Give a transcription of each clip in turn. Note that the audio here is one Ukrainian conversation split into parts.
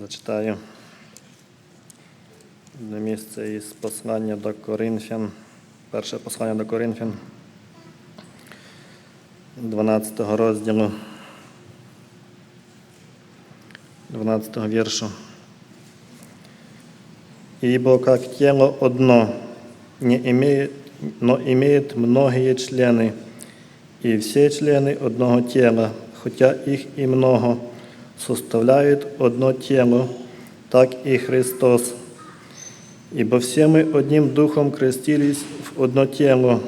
Зачитаю одне місце із послання до Коринфян. Перше послання до Коринфян, 12 розділу, 12 віршу. Ибо как тело одно не имеет, но имеет многие члены, и все члены одного тела, хотя их и много, составляют одно тело, так и Христос. Ибо все мы одним духом крестились в одно тело,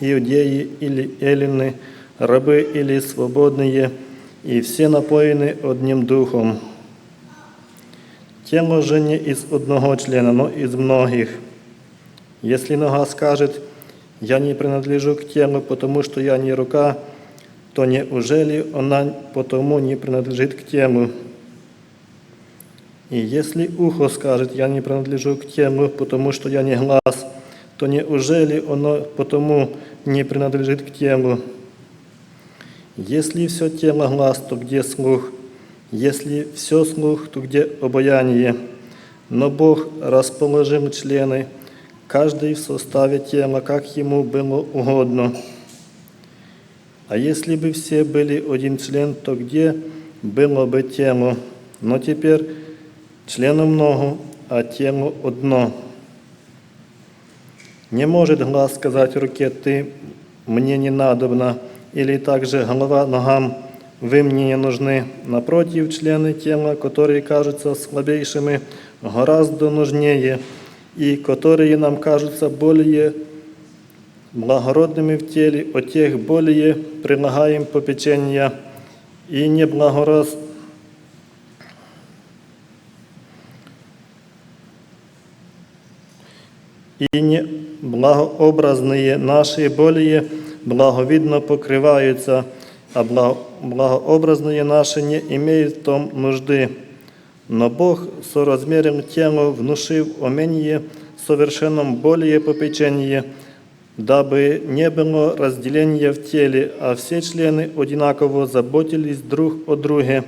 иудеи или эллины, рабы или свободные, и все напоены одним духом. Тело же не из одного члена, но из многих. Если нога скажет, я не принадлежу к телу, потому что я не рука, то неужели она потому не принадлежит к телу? И если ухо скажет, я не принадлежу к телу, потому что я не глаз, то неужели оно потому не принадлежит к телу? Если все тело глаз, то где слух? Если все слух, то где обаяние? Но Бог расположил члены, каждый в составе тела, как ему было угодно. А если бы все были один член, то где было бы тело? Но теперь членов много, а тело одно. Не может глаз сказать руке, ты мне не надобна, или также голова ногам, вы мне не нужны. Напротив, члены тела, которые кажутся слабейшими, гораздо нужнее, и которые нам кажутся более благородными в теле, от тех более прилагаем попечения, и неблагораз... и неблагообразные наши более благовидно покрываются, а благо- благообразные наши не имеют в том нужды. Но Бог соразмерен телу внушив умение совершенном более попечение, дабы не было разделения в теле, а все члены одинаково заботились друг о друге.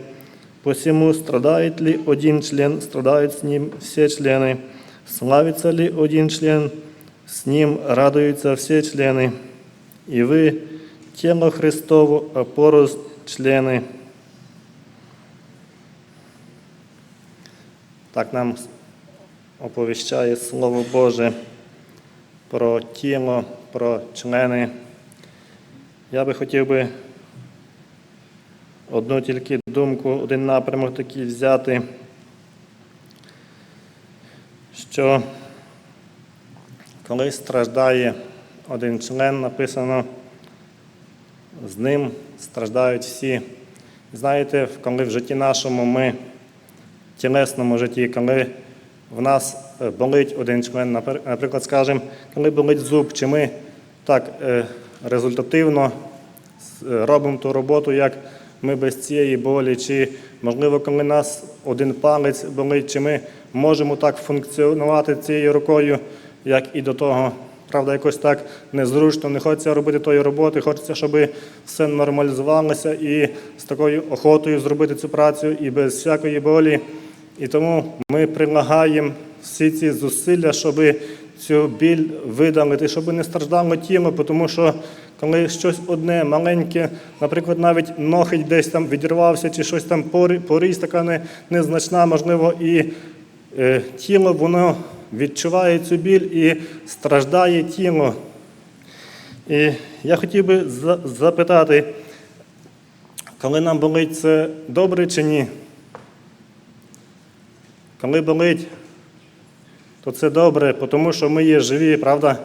Посему страдает ли один член, страдают с ним все члены. Славится ли один член, с ним радуются все члены. И вы, тело Христово, а порост члены. Так нам оповіщає Слово Боже про тіло, про члени. Я би хотів би одну тільки думку, один напрямок такий взяти, що коли страждає один член, написано, з ним страждають всі. Знаєте, коли в житті нашому ми в тілесному житті, коли в нас е, болить один член, наприклад, скажемо, коли болить зуб, чи ми так е, результативно е, робимо ту роботу, як ми без цієї болі, чи можливо, коли нас один палець болить, чи ми можемо так функціонувати цією рукою, як і до того. Правда, якось так незручно, не хочеться робити тої роботи, хочеться, щоб все нормалізувалося і з такою охотою зробити цю працю і без всякої болі. І тому ми прилагаємо всі ці зусилля, щоб цю біль видалити, щоб не страждало тіло, тому що коли щось одне маленьке, наприклад, навіть ноготь десь там відірвався, чи щось там порізь така незначна, можливо, і е, тіло воно відчуває цю біль і страждає тіло. І я хотів би запитати, коли нам болить це добре чи ні? Коли болить, то це добре, тому що ми є живі, правда?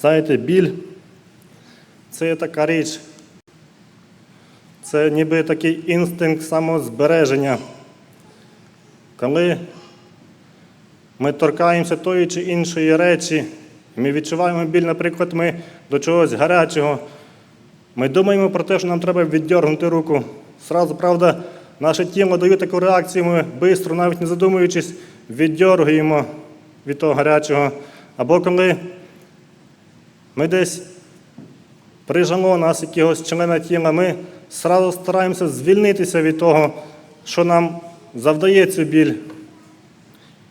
Знаєте, біль це є така річ, це ніби такий інстинкт самозбереження. Коли ми торкаємося тої чи іншої речі, ми відчуваємо біль, наприклад, ми до чогось гарячого. Ми думаємо про те, що нам треба віддергнути руку. Сразу, правда, наше тіло дає таку реакцію, ми швидко, навіть не задумуючись, віддергуємо від того гарячого. Або коли ми десь прижало нас якогось члена тіла, ми сразу стараємося звільнитися від того, що нам завдає цю біль.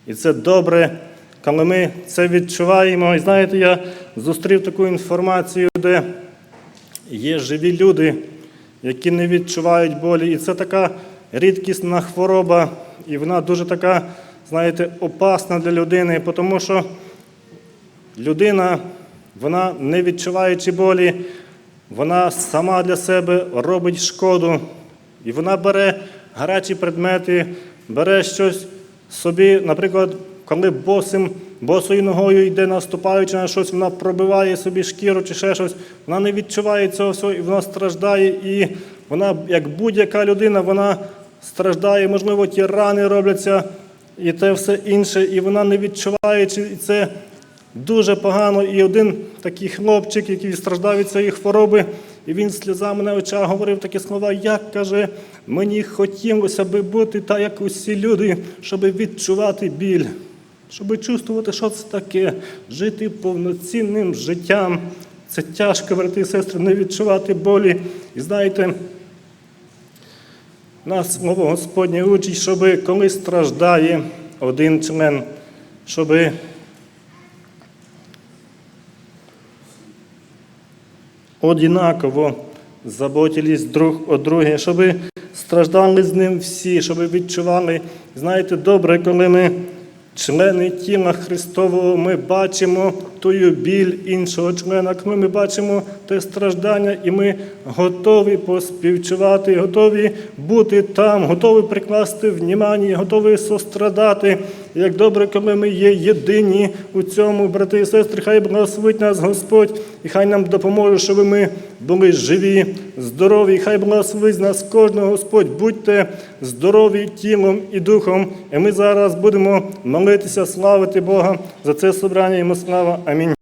І це добре, коли ми це відчуваємо. І знаєте, я зустрів таку інформацію, де є живі люди, які не відчувають болі. І це така рідкісна хвороба, і вона дуже така, знаєте, опасна для людини, тому що людина, вона не відчуваючи болі, вона сама для себе робить шкоду. І вона бере гарячі предмети, бере щось собі, наприклад, коли босим, босою ногою йде наступаючи на щось, вона пробиває собі шкіру чи ще щось, вона не відчуває цього всього, і вона страждає. І вона, як будь-яка людина, вона страждає, можливо, ті рани робляться і те все інше, і вона не відчуває, і це дуже погано. І один такий хлопчик, який страждав від цієї хвороби, і він сльозами на очах говорив такі слова, як каже, мені хотілося би бути так, як усі люди, щоб відчувати біль, щоб чувствувати, що це таке, жити повноцінним життям. Це тяжко, брати і сестри, не відчувати болі. І знаєте, нас слово Господнє учить, щоб коли страждає один член, щоби однаково заботились друг о друге, щоб страждали з ним всі, щоб відчували, знаєте, добре, коли ми члени тіла Христового, ми бачимо тую біль іншого члена, коли ми бачимо те страждання, і ми готові поспівчувати, готові бути там, готові прикласти внімання, готові сострадати. Як добре, коли ми є єдині у цьому, брати і сестри, хай благословить нас Господь, і хай нам допоможе, щоб ми були живі, здорові, хай благословить нас кожного Господь. Будьте здорові тілом і духом. І ми зараз будемо молитися, славити Бога за це собрання. Йому слава. Амінь.